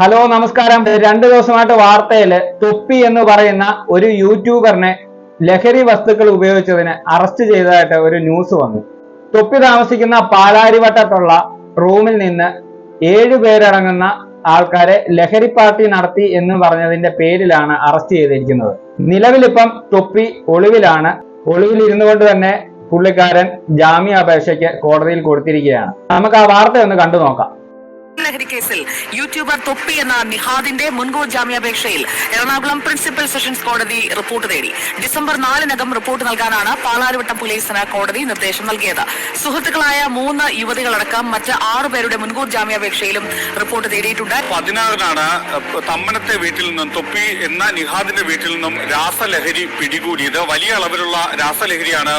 Hello നമസ്കാരം. രണ്ടു ദിവസമായിട്ട് വാർത്തയിൽ തൊപ്പി എന്ന് പറയുന്ന ഒരു യൂട്യൂബറിനെ ലഹരി വസ്തുക്കൾ ഉപയോഗിച്ചതിന് അറസ്റ്റ് ചെയ്തതായിട്ട് ഒരു ന്യൂസ് വന്നു. തൊപ്പി താമസിക്കുന്ന പാലാരിവട്ടത്തുള്ള റൂമിൽ നിന്ന് ഏഴു പേരടങ്ങുന്ന ആൾക്കാരെ ലഹരി പാർട്ടി നടത്തി എന്ന് പറഞ്ഞതിന്റെ പേരിലാണ് അറസ്റ്റ് ചെയ്തിരിക്കുന്നത്. നിലവിലിപ്പം തൊപ്പി ഒളിവിലാണ്. ഒളിവിൽ ഇരുന്നു കൊണ്ട് തന്നെ പുള്ളിക്കാരൻ ജാമ്യാപേക്ഷയ്ക്ക് കോടതിയിൽ കൊടുത്തിരിക്കുകയാണ്. നമുക്ക് ആ വാർത്ത ഒന്ന് കണ്ടു നോക്കാം. ലഹരി കേസിൽ യൂട്യൂബർ തൊപ്പി എന്ന നിഹാദിന്റെ മുൻകൂർ ജാമ്യാപേക്ഷയിൽ എറണാകുളം പ്രിൻസിപ്പൽ സെഷൻസ് കോടതി റിപ്പോർട്ട് തേടി. ഡിസംബർ നാലിനകം റിപ്പോർട്ട് നൽകാനാണ് പാലാരിവട്ടം പോലീസിന് കോടതി നിർദ്ദേശം നൽകിയത്. സുഹൃത്തുക്കളായ മൂന്ന് യുവതികളടക്കം മറ്റ് ആറു പേരുടെ മുൻകൂർ ജാമ്യാപേക്ഷയിലും റിപ്പോർട്ട് തേടിയിട്ടുണ്ട്. പതിനാറിനാണ് തമ്മനത്തെ വീട്ടിൽ നിന്നും തൊപ്പി എന്ന നിഹാദിന്റെ വീട്ടിൽ നിന്നും രാസലഹരി പിടികൂടിയത്. വലിയ അളവിലുള്ള രാസലഹരിയാണ്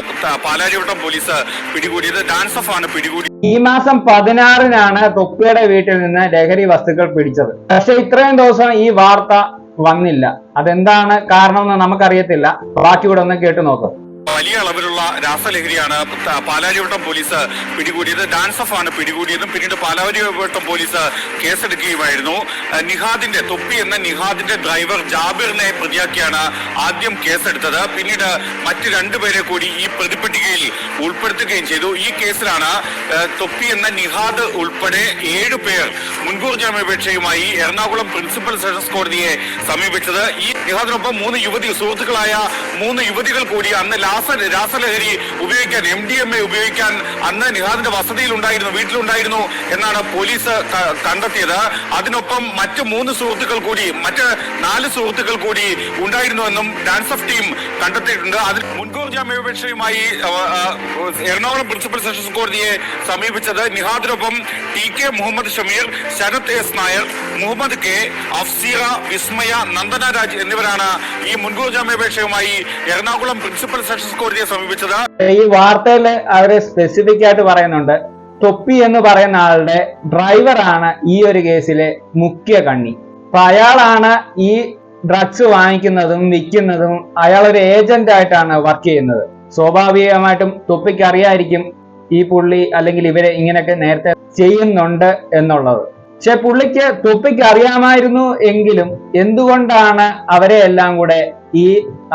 പാലാരിവട്ടം പോലീസ് പിടികൂടിയത്. ഡാൻസ് ഓഫ് ആണ് പിടികൂടി ഈ മാസം പതിനാറിനാണ് തൊപ്പിയുടെ വീട്ടിൽ നിന്ന് ലഹരി വസ്തുക്കൾ പിടിച്ചത്. പക്ഷെ ഇത്രയും ദിവസം ഈ വാർത്ത വന്നില്ല. അതെന്താണ് കാരണമെന്ന് നമുക്കറിയത്തില്ല. ബാക്കി കൂടെ ഒന്ന് കേട്ടു നോക്കാം. വലിയ അളവിലുള്ള രാസലഹരിയാണ് പാലാരിവട്ടം പോലീസ് പിടികൂടിയത്. ഡാൻസ് ഓഫ് ആണ് പിടികൂടിയതും പിന്നീട് പാലാരിവട്ടം പോലീസ് കേസെടുക്കുകയുമായിരുന്നു. നിഹാദിന്റെ തൊപ്പി എന്ന നിഹാദിന്റെ ഡ്രൈവർ ജാബിറിനെ പ്രതിയാക്കിയാണ് ആദ്യം കേസെടുത്തത്. പിന്നീട് മറ്റ് രണ്ടുപേരെ കൂടി ഈ പ്രതിപട്ടികയിൽ ഉൾപ്പെടുത്തുകയും ചെയ്തു. ഈ കേസിലാണ് തൊപ്പി എന്ന നിഹാദ് ഉൾപ്പെടെ ഏഴു പേർ മുൻകൂർ ജാമ്യാപേക്ഷയുമായി എറണാകുളം പ്രിൻസിപ്പൽ സെഷൻസ് കോടതിയെ സമീപിച്ചത്. ഈ നിഹാദിനൊപ്പം മൂന്ന് യുവതി സുഹൃത്തുക്കളായ മൂന്ന് യുവതികൾ കൂടി അന്ന് രാസലഹരി ഉപയോഗിക്കാൻ എം ഡി എം എ ഉപയോഗിക്കാൻ അന്ന് നിഹാദിന്റെ വസതിയിൽ ഉണ്ടായിരുന്നു വീട്ടിലുണ്ടായിരുന്നു എന്നാണ് പോലീസ് കണ്ടെത്തിയത്. അതിനൊപ്പം മറ്റ് മൂന്ന് സുഹൃത്തുക്കൾ കൂടി മറ്റ് നാല് സുഹൃത്തുക്കൾ കൂടി ഉണ്ടായിരുന്നുവെന്നും ഡാൻസ് ഓഫ് ടീം കണ്ടെത്തിയിട്ടുണ്ട്. അതിൽ മുൻകൂർ ജാമ്യാപേക്ഷയുമായി എറണാകുളം പ്രിൻസിപ്പൽ സെഷൻസ് കോടതിയെ സമീപിച്ചത് നിഹാദിനൊപ്പം T K Muhammad Shameer Sarath S Nair Muhammad K Afseera Vismaya Nandana Raj എന്നിവരാണ് ഈ മുൻകൂർ ജാമ്യാപേക്ഷയുമായി എറണാകുളം പ്രിൻസിപ്പൽ സെഷൻസ് കോടതിയെ സമീപിച്ചത് ഈ വാർത്തയിൽ അവർ സ്പെസിഫിക് ആയിട്ട് പറയുന്നുണ്ട്. തൊപ്പി എന്ന് പറയുന്ന ആളുടെ ഡ്രൈവറാണ് ഈ ഒരു കേസിലെ മുഖ്യ കണ്ണി. അപ്പൊ അയാളാണ് ഈ ഡ്രഗ്സ് വാങ്ങിക്കുന്നതും വിൽക്കുന്നതും അയാൾ ഒരു ഏജന്റ് ആയിട്ടാണ് വർക്ക് ചെയ്യുന്നത്. സ്വാഭാവികമായിട്ടും തൊപ്പിക്ക് അറിയായിരിക്കും ഈ പുള്ളി അല്ലെങ്കിൽ ഇവരെ ഇങ്ങനെയൊക്കെ നേരത്തെ ചെയ്യുന്നുണ്ട് എന്നുള്ളത്. പക്ഷെ പുള്ളിക്ക് തൊപ്പിക്ക് അറിയാമായിരുന്നു എങ്കിലും എന്തുകൊണ്ടാണ് അവരെ എല്ലാം കൂടെ ഈ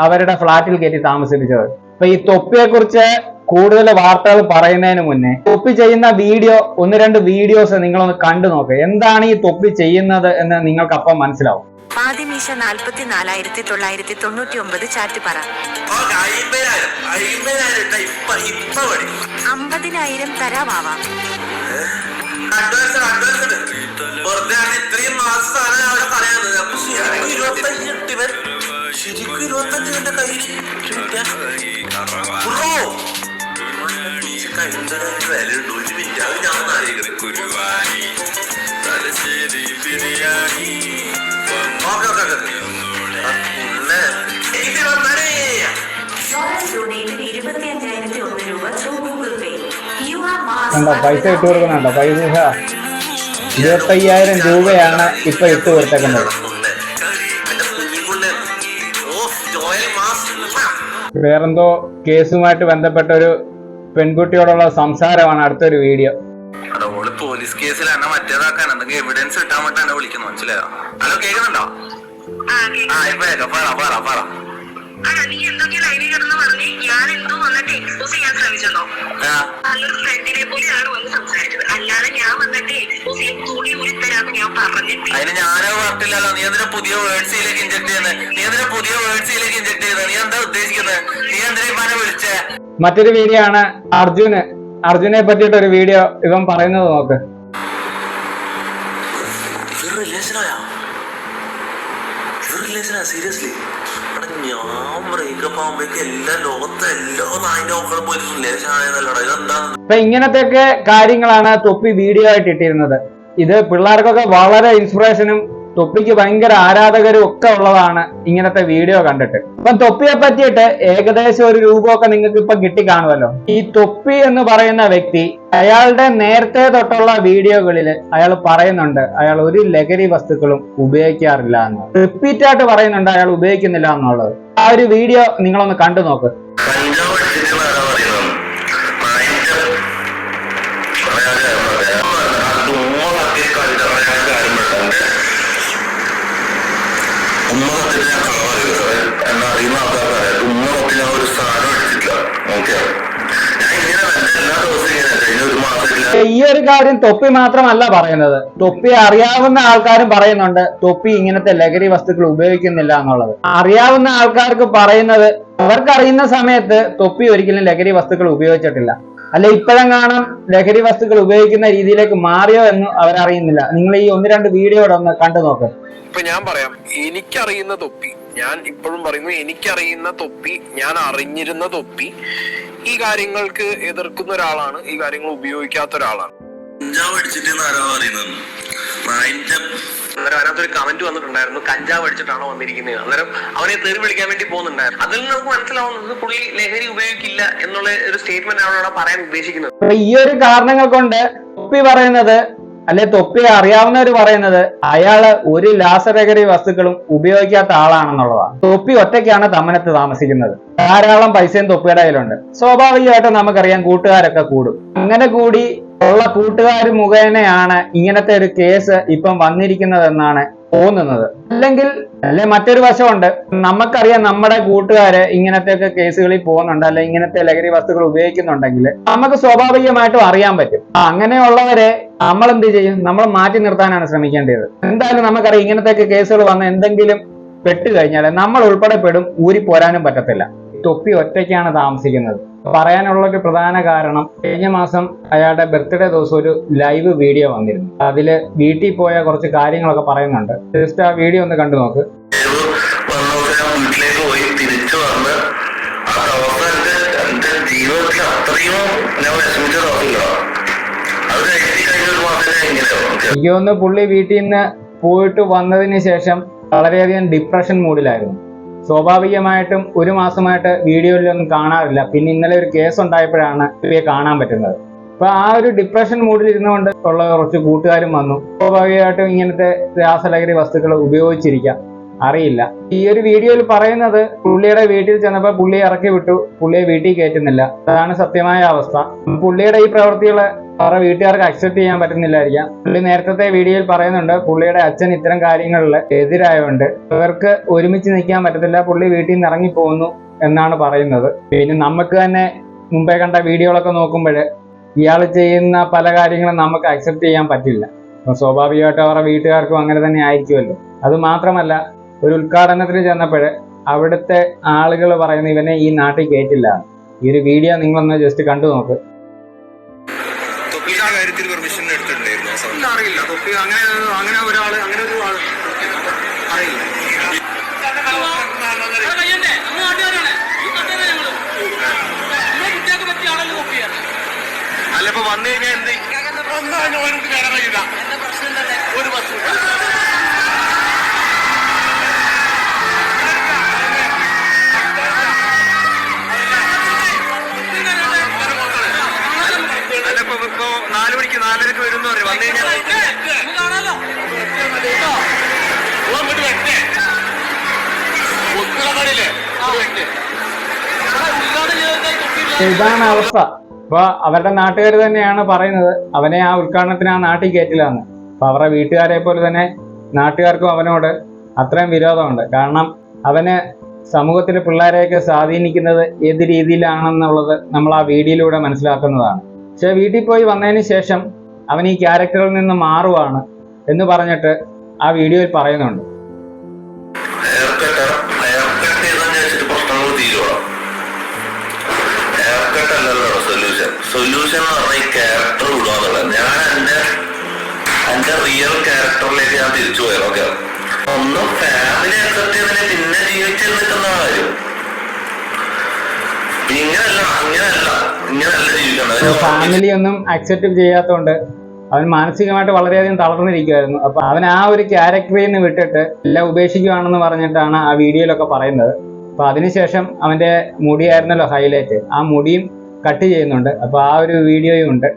അവരുടെ ഫ്ലാറ്റിൽ കയറ്റി താമസിപ്പിച്ചത്? അപ്പൊ ഈ തൊപ്പിയെ കുറിച്ച് കൂടുതൽ വാർത്തകൾ പറയുന്നതിന് മുന്നേ തൊപ്പി ചെയ്യുന്ന വീഡിയോ ഒന്ന് രണ്ട് വീഡിയോസ് നിങ്ങളൊന്ന് കണ്ടു നോക്കുക എന്താണ് ഈ തൊപ്പി ചെയ്യുന്നത് എന്ന് നിങ്ങൾക്ക് അപ്പം മനസ്സിലാവും. ആദിമീശ നാൽപ്പത്തി നാലായിരത്തി തൊള്ളായിരത്തി തൊണ്ണൂറ്റി ഒമ്പത് ചാറ്റുപറ അമ്പതിനായിരം തരാവാവാം ഇത്രയും കണ്ടോ? പൈസ ഇട്ട് കൊടുക്കുന്നുണ്ടോ പൈസ ഇരുപത്തയ്യായിരം രൂപയാണ് ഇപ്പൊ ഇട്ട് കൊടുത്തേക്കുന്നത്. ഓ ജോയൽ മാസ് വേറെന്തോ കേസുമായിട്ട് ബന്ധപ്പെട്ട ഒരു പെൺകുട്ടിയോടുള്ള സംസാരമാണ് അടുത്തൊരു വീഡിയോ. എടാ, പോലീസ് കേസിൽ എന്നെ മറ്റേതാക്കാൻ? എന്തെങ്കിലും എവിഡൻസ് കിട്ടാൻ വേണ്ടി എന്നെ വിളിക്കുന്നു മനസ്സിലായോ? ഹലോ കേൾക്കുന്നുണ്ടോ? ആ ഇപ്പൊ കേൾക്കാം. പറ പറ. നീ എന്തൊക്കെ ലൈനിൽ കിടന്ന് പറഞ്ഞ്? ഞാൻ എന്തോ വന്നിട്ട് എക്സ്പോസ് ചെയ്യാൻ ശ്രമിച്ചോ ആ, നല്ലൊരു ഫ്രണ്ടിനെ പോലെയാണ് വന്ന് സംസാരിച്ചത്. അല്ലാതെ ഞാൻ വന്നിട്ട് എക്സ്പോസ് ഞാൻ പറഞ്ഞിട്ടില്ല അതിന് ഞാനോ പറഞ്ഞില്ലല്ലോ നീ എന്തിനാ പുതിയ വേർഡ്സിലേക്ക് ഇഞ്ചക്ട് ചെയ്യുന്നത് നീ എന്തിനാ പുതിയ വേർഡ്സിലേക്ക് ഇഞ്ചക്ട് ചെയ്യുന്നത് നീ എന്താ ഉദ്ദേശിക്കുന്നത് നീ എന്തിനാ ഇവനെ വിളിച്ചേ? മറ്റൊരു വീഡിയോ ആണ് അർജുന്. അർജുനെ പറ്റിയിട്ട് ഒരു വീഡിയോ ഇവൻ പറയുന്നത് നോക്ക്. ഇവർ ഒക്കെ ഞാൻ അപ്പൊ ഇങ്ങനത്തെയൊക്കെ കാര്യങ്ങളാണ് തൊപ്പി വീഡിയോ ആയിട്ട് ഇട്ടിരുന്നത്. ഇത് പിള്ളേർക്കൊക്കെ വളരെ ഇൻസ്പിറേഷനും തൊപ്പിക്ക് ഭയങ്കര ആരാധകരും ഒക്കെ ഉള്ളതാണ് ഇങ്ങനത്തെ വീഡിയോ കണ്ടിട്ട്. അപ്പൊ തൊപ്പിയെ പറ്റിയിട്ട് ഏകദേശം ഒരു രൂപമൊക്കെ നിങ്ങൾക്ക് ഇപ്പൊ കിട്ടി കാണുമല്ലോ ഈ തൊപ്പി എന്ന് പറയുന്ന വ്യക്തി അയാളുടെ നേരത്തെ തൊട്ടുള്ള വീഡിയോകളിൽ അയാൾ പറയുന്നുണ്ട് അയാൾ ഒരു ലഹരി വസ്തുക്കളും ഉപയോഗിക്കാറില്ല എന്ന്. റിപ്പീറ്റ് ആയിട്ട് പറയുന്നുണ്ട് അയാൾ ഉപയോഗിക്കുന്നില്ല എന്നുള്ളത്. ആ ഒരു വീഡിയോ നിങ്ങളൊന്ന് കണ്ടു നോക്ക് കാര്യം തൊപ്പി മാത്രമല്ല പറയുന്നത്. തൊപ്പി അറിയാവുന്ന ആൾക്കാരും പറയുന്നുണ്ട് തൊപ്പി ഇങ്ങനത്തെ ലഹരി വസ്തുക്കൾ ഉപയോഗിക്കുന്നില്ല എന്നുള്ളത്. അറിയാവുന്ന ആൾക്കാർക്ക് പറയുന്നത് അവർക്കറിയുന്ന സമയത്ത് തൊപ്പി ഒരിക്കലും ലഹരി വസ്തുക്കൾ ഉപയോഗിച്ചിട്ടില്ല. അല്ലെ ഇപ്പോഴെങ്ങാനും ലഹരി വസ്തുക്കൾ ഉപയോഗിക്കുന്ന രീതിയിലേക്ക് മാറിയോ എന്ന് അവരറിയുന്നില്ല. നിങ്ങൾ ഈ ഒന്ന് രണ്ട് വീഡിയോയുടെ ഒന്ന് കണ്ടു നോക്ക്. ഇപ്പൊ ഞാൻ പറയാം എനിക്കറിയുന്ന തൊപ്പി ഞാൻ ഇപ്പോഴും പറയുന്നു എനിക്കറിയുന്ന തൊപ്പി ഞാൻ അറിഞ്ഞിരുന്ന തൊപ്പി ഈ കാര്യങ്ങൾക്ക് എതിർക്കുന്ന ഒരാളാണ് ഈ കാര്യങ്ങൾ ഉപയോഗിക്കാത്ത ഒരാളാണ്. കഞ്ചാവ് അടിച്ചിട്ട് ആരാ പറയുന്നത്? നായിന്റെ അന്നേരം അതിനകത്തൊരു കമന്റ് വന്നിട്ടുണ്ടായിരുന്നു. കഞ്ചാവ് അടിച്ചിട്ടാണോ വന്നിരിക്കുന്നത്. അന്നേരം അവനെ തെറി വിളിക്കാൻ വേണ്ടി പോകുന്നുണ്ടായിരുന്നു. അതിൽ നിന്ന് നമുക്ക് മനസ്സിലാവുന്നത് പുള്ളി ലഹരി ഉപയോഗിക്കില്ല എന്നുള്ള ഒരു സ്റ്റേറ്റ്മെന്റ് ആണ് അവിടെ പറയാൻ ഉദ്ദേശിക്കുന്നത്. ഈ ഒരു കാരണങ്ങൾ കൊണ്ട് തൊപ്പി പറയുന്നത് അല്ലെ തൊപ്പി അറിയാവുന്നവർ പറയുന്നത് അയാൾ ഒരു ലാസലഹരി വസ്തുക്കളും ഉപയോഗിക്കാത്ത ആളാണെന്നുള്ളതാണ് തൊപ്പി ഒറ്റയ്ക്കാണ് തമ്മനത്ത് താമസിക്കുന്നത്. ധാരാളം പൈസയും തൊപ്പിയുടെ കയ്യിലുണ്ട്. സ്വാഭാവികമായിട്ടും നമുക്കറിയാം കൂട്ടുകാരൊക്കെ കൂടും. അങ്ങനെ കൂടി ഉള്ള കൂട്ടുകാർ മുഖേനയാണ് ഇങ്ങനത്തെ ഒരു കേസ് ഇപ്പം വന്നിരിക്കുന്നതെന്നാണ് തോന്നുന്നത്. അല്ലെങ്കിൽ അല്ലെ മറ്റൊരു വശമുണ്ട്. നമുക്കറിയാം നമ്മുടെ കൂട്ടുകാര് ഇങ്ങനത്തെയൊക്കെ കേസുകളിൽ പോകുന്നുണ്ട് അല്ലെ ഇങ്ങനത്തെ ലഹരി വസ്തുക്കൾ ഉപയോഗിക്കുന്നുണ്ടെങ്കിൽ നമുക്ക് സ്വാഭാവികമായിട്ടും അറിയാൻ പറ്റും. അങ്ങനെയുള്ളവരെ നമ്മൾ എന്ത് ചെയ്യും? നമ്മൾ മാറ്റി നിർത്താനാണ് ശ്രമിക്കേണ്ടത്. എന്തായാലും നമുക്കറിയാം ഇങ്ങനത്തെയൊക്കെ കേസുകൾ വന്ന് എന്തെങ്കിലും പെട്ട് കഴിഞ്ഞാൽ നമ്മൾ ഉൾപ്പെടെ പെടും ഊരി പോരാനും പറ്റത്തില്ല. തൊപ്പി ഒറ്റയ്ക്കാണ് താമസിക്കുന്നത്. പറയാനുള്ള ഒരു പ്രധാന കാരണം കഴിഞ്ഞ മാസം അയാളുടെ ബർത്ത്ഡേ ദിവസം ഒരു ലൈവ് വീഡിയോ വന്നിരുന്നു. അതിൽ വീട്ടിൽ പോയ കുറച്ച് കാര്യങ്ങളൊക്കെ പറയുന്നുണ്ട്. ജസ്റ്റ് ആ വീഡിയോ ഒന്ന് കണ്ടു നോക്ക്. വീട്ടിലേക്ക് പോയി തിരിച്ചു വന്ന് ആ ദിവസം എന്റെ എന്റെ ജീവിതത്തിൽ അത്രയും ഞാൻ വിഷമിച്ച ദിവസമില്ല അത് കഴിഞ്ഞ് കഴിഞ്ഞ ഒരു മാസം ഞാൻ എനിക്ക് തോന്നുന്നു പുള്ളി വീട്ടിൽ നിന്ന് പോയിട്ട് വന്നതിന് ശേഷം വളരെയധികം ഡിപ്രഷൻ മൂഡിലായിരുന്നു സ്വാഭാവികമായിട്ടും ഒരു മാസമായിട്ട് വീഡിയോയിലൊന്നും കാണാറില്ല. പിന്നെ ഇന്നലെ ഒരു കേസ് ഉണ്ടായപ്പോഴാണ് ഇവയെ കാണാൻ പറ്റുന്നത്. അപ്പൊ ആ ഒരു ഡിപ്രഷൻ മൂഡിൽ ഇരുന്നുകൊണ്ട് ഉള്ള കുറച്ച് കൂട്ടുകാരും വന്നു. സ്വാഭാവികമായിട്ടും ഇങ്ങനത്തെ രാസലഹരി വസ്തുക്കൾ ഉപയോഗിച്ചിരിക്കാം. അറിയില്ല. ഈ ഒരു വീഡിയോയിൽ പറയുന്നത് പുള്ളിയുടെ വീട്ടിൽ ചെന്നപ്പോൾ പുള്ളിയെ ഇറക്കി വിട്ടു. പുള്ളിയെ വീട്ടിൽ കയറ്റുന്നില്ല. അതാണ് സത്യമായ അവസ്ഥ. പുള്ളിയുടെ ഈ പ്രവൃത്തികളെ അവരുടെ വീട്ടുകാർക്ക് അക്സെപ്റ്റ് ചെയ്യാൻ പറ്റുന്നില്ലായിരിക്കാം. പുള്ളി നേരത്തെ വീഡിയോയിൽ പറയുന്നുണ്ട് പുള്ളിയുടെ അച്ഛൻ ഇത്തരം കാര്യങ്ങളിൽ എതിരായതുകൊണ്ട് ഇവർക്ക് ഒരുമിച്ച് നിൽക്കാൻ പറ്റത്തില്ല പുള്ളി വീട്ടിൽ നിന്ന് ഇറങ്ങി പോകുന്നു എന്നാണ് പറയുന്നത്. പിന്നെ നമുക്ക് തന്നെ മുമ്പേ കണ്ട വീഡിയോകളൊക്കെ നോക്കുമ്പോൾ ഇയാൾ ചെയ്യുന്ന പല കാര്യങ്ങളും നമുക്ക് അക്സെപ്റ്റ് ചെയ്യാൻ പറ്റില്ല. അപ്പൊ സ്വാഭാവികമായിട്ടും അവരുടെ വീട്ടുകാർക്കും അങ്ങനെ തന്നെ ആയിരിക്കുമല്ലോ. അത് മാത്രമല്ല ഒരു ഉദ്ഘാടനത്തിന് ചെന്നപ്പോൾ അവിടുത്തെ ആളുകൾ പറയുന്ന ഇവനെ ഈ നാട്ടിൽ കയറ്റില്ല ഈ ഒരു വീഡിയോ നിങ്ങളൊന്ന് ജസ്റ്റ് കണ്ടു നോക്ക്. കാര്യത്തിൽ പെർമിഷൻ എടുത്തിട്ടുണ്ടായിരുന്നു അറിയില്ല തൊപ്പി അങ്ങനെ അങ്ങനെ ഒരാൾ അങ്ങനെ ഒരു ആൾ അറിയില്ല. അല്ല ഇപ്പൊ വന്നു കഴിഞ്ഞാൽ എന്ത്? ഒരു ബസ് ഇതാണ് അവസ്ഥ. അപ്പൊ അവരുടെ നാട്ടുകാർ തന്നെയാണ് പറയുന്നത് അവനെ ആ ഉദ്ഘാടനത്തിന് ആ നാട്ടിൽ കയറ്റില്ല എന്ന് അപ്പൊ അവരുടെ വീട്ടുകാരെ പോലെ തന്നെ നാട്ടുകാർക്കും അവനോട് അത്രയും വിരോധമുണ്ട്. കാരണം അവന് സമൂഹത്തിലെ പിള്ളേരെയൊക്കെ സ്വാധീനിക്കുന്നത് ഏത് രീതിയിലാണെന്നുള്ളത് നമ്മൾ ആ വീഡിയോയിലൂടെ മനസ്സിലാക്കുന്നതാണ്. പക്ഷെ വീട്ടിൽ പോയി വന്നതിന് ശേഷം അവൻ ഈ ക്യാരക്ടറിൽ നിന്ന് മാറുവാണ് എന്ന് പറഞ്ഞിട്ട് ആ വീഡിയോയിൽ പറയുന്നുണ്ട്. സൊല്യൂഷൻ എന്ന് പറഞ്ഞാൽ ഈ ക്യാരക്ടർ വിടുക ഞാൻ എന്റെ എന്റെ റിയൽ ക്യാരക്ടറിലേക്ക് ഞാൻ തിരിച്ചു പോയത് ഓക്കെ ഒന്നും ഫാമിലി അക്സെപ്റ്റ് ചെയ്തതിന് പിന്നെ ജീവിച്ചു നിൽക്കുന്ന കാര്യം ഇങ്ങനല്ല അങ്ങനല്ല. ഇങ്ങനല്ല ജീവിക്കണം ഫാമിലി ഒന്നും അക്സെപ്റ്റ് ചെയ്യാത്തതുകൊണ്ട് അവൻ മാനസികമായിട്ട് വളരെയധികം തളർന്നിരിക്കുമായിരുന്നു അപ്പൊ അവൻ ആ ഒരു ക്യാരക്ടറിൽ നിന്ന് വിട്ടിട്ട് എല്ലാം ഉപേക്ഷിക്കുകയാണെന്ന് പറഞ്ഞിട്ടാണ് ആ വീഡിയോയിലൊക്കെ പറയുന്നത്. അപ്പൊ അതിനുശേഷം അവന്റെ മുടിയായിരുന്നല്ലോ ഹൈലൈറ്റ് ആ മുടിയും കട്ട് ചെയ്യുന്നുണ്ട്. അപ്പൊ ആ ഒരു വീഡിയോയും ഉണ്ട്.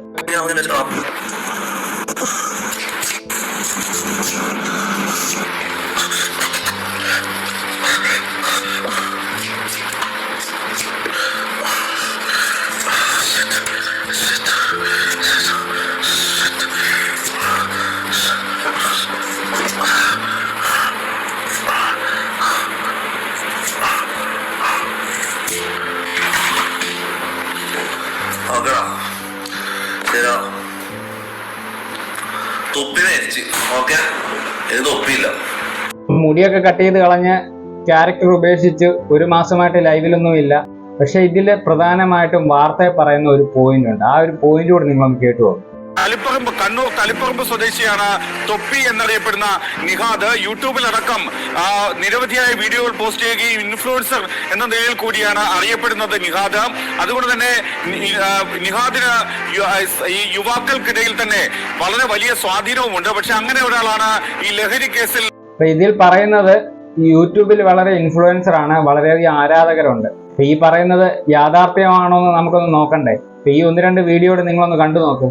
നോക്കടാ ശരിയാ തൊപ്പി മേടിച്ച്. ഓക്കെ ഇത് തൊപ്പിയില്ല. മുടിയൊക്കെ കട്ട് ചെയ്ത് കളഞ്ഞ് ക്യാരക്ടർ ഉപേക്ഷിച്ച് ഒരു മാസമായിട്ട് ലൈവിലൊന്നുമില്ല. പക്ഷെ ഇതിൽ പ്രധാനമായിട്ടും വാർത്തയെ പറയുന്ന ഒരു പോയിന്റ് ഉണ്ട്. ആ ഒരു പോയിന്റ് കൂടെ നിങ്ങളൊന്ന് കേട്ടു പോകും തളിപ്പറമ്പ് കണ്ണൂർ തളിപ്പറമ്പ് സ്വദേശിയാണ് തൊപ്പി എന്നറിയപ്പെടുന്ന നിഹാദ്. യൂട്യൂബിലടക്കം നിരവധിയായ വീഡിയോകൾ പോസ്റ്റ് ചെയ്യുകയും ഇൻഫ്ലുവൻസർ എന്ന നിലയിൽ കൂടിയാണ് അറിയപ്പെടുന്നത് നിഹാദ്. അതുകൊണ്ട് തന്നെ നിഹാദിന് ഈ യുവാക്കൾക്കിടയിൽ തന്നെ വളരെ വലിയ സ്വാധീനവുമുണ്ട് പക്ഷെ അങ്ങനെ ഒരാളാണ് ഈ ലഹരി കേസിൽ ഇതിൽ പറയുന്നത് യൂട്യൂബിൽ വളരെ ഇൻഫ്ലുവൻസർ ആണ് വളരെയധികം ആരാധകരുണ്ട്. ഈ പറയുന്നത് യാഥാർത്ഥ്യമാണോ എന്ന് നമുക്കൊന്ന് നോക്കണ്ടേ? ഈ ഒന്ന് രണ്ട് വീഡിയോയുടെ നിങ്ങളൊന്ന് കണ്ടു നോക്ക്.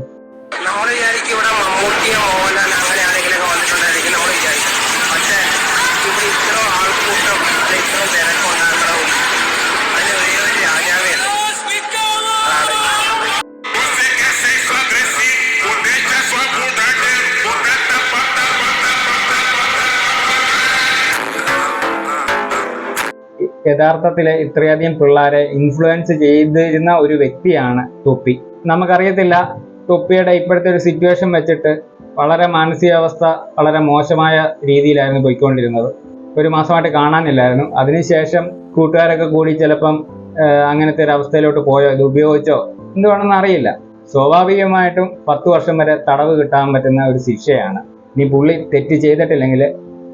യഥാർത്ഥത്തിൽ ഇത്രയധികം പിള്ളേരെ ഇൻഫ്ലുവൻസ് ചെയ്തിരുന്ന ഒരു വ്യക്തിയാണ് തൊപ്പി. നമുക്കറിയത്തില്ല തൊപ്പിയുടെ ഇപ്പോഴത്തെ ഒരു സിറ്റുവേഷൻ വെച്ചിട്ട് വളരെ മാനസികാവസ്ഥ വളരെ മോശമായ രീതിയിലായിരുന്നു പോയിക്കൊണ്ടിരുന്നത്. ഒരു മാസമായിട്ട് കാണാനില്ലായിരുന്നു. അതിനുശേഷം കൂട്ടുകാരൊക്കെ കൂടി ചിലപ്പം അങ്ങനത്തെ ഒരു അവസ്ഥയിലോട്ട് പോയോ ഇത് ഉപയോഗിച്ചോ എന്തുവാണെന്ന് അറിയില്ല. സ്വാഭാവികമായിട്ടും പത്ത് വർഷം വരെ തടവ് കിട്ടാൻ പറ്റുന്ന ഒരു ശിക്ഷയാണ്. ഇനി പുള്ളി തെറ്റ് ചെയ്തിട്ടില്ലെങ്കിൽ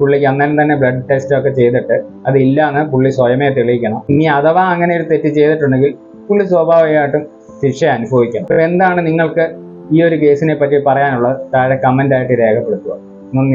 പുള്ളിക്ക് അന്നേരം തന്നെ ബ്ലഡ് ടെസ്റ്റ് ഒക്കെ ചെയ്തിട്ട് അത് ഇല്ലാന്ന് പുള്ളി സ്വയമേ തെളിയിക്കണം. ഇനി അഥവാ അങ്ങനെ ഒരു തെറ്റ് ചെയ്തിട്ടുണ്ടെങ്കിൽ പുള്ളി സ്വാഭാവികമായിട്ടും ശിക്ഷ അനുഭവിക്കാം അപ്പോൾ എന്താണ് നിങ്ങൾക്ക് ഈ ഒരു കേസിനെ പറ്റി പറയാനുള്ളത്? താഴെ കമന്റ് ആയിട്ട് രേഖപ്പെടുത്തുക. നന്ദി.